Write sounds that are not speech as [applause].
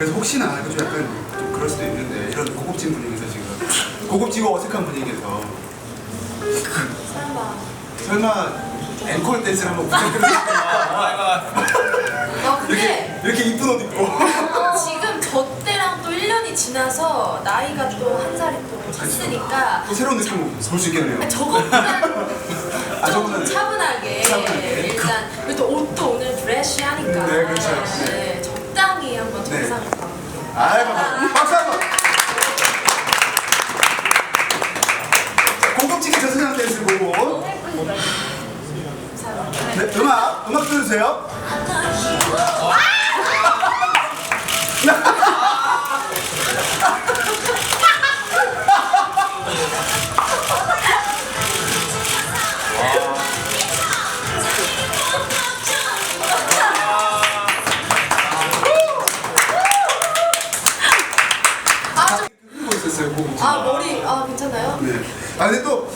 그래서 혹시나 그좀 약간 좀 그럴 수도 있는데 이런 고급진 분위기에서 지금 고급지고 어색한 분위기에서 설마. 설마 앵콜 댄스를 한번 부탁드릴까요? 아 근데 이렇게 이쁜 옷 입고 지금 저 때랑 또 1년이 지나서 나이가 또 한 살이 또 찼으니까 또 새로운 느낌을 볼 수 있겠네요. 저것보다는 [laughs] 아, 좀 저거는 차분하게, 차분하게. 일단 그리고 또 옷도 오늘 브래쉬하니까 네, 그렇죠. 네, 적당히 한번 네. 정상을 가볼게요. 아이고 박수 한번. 고급지게 저승한 댄스 보고. 네, 음악 음악 들으세요. 아, 좀, 흐르고 있었어요 고급지. 아 머리 아 괜찮아요? 네. 아 근데 또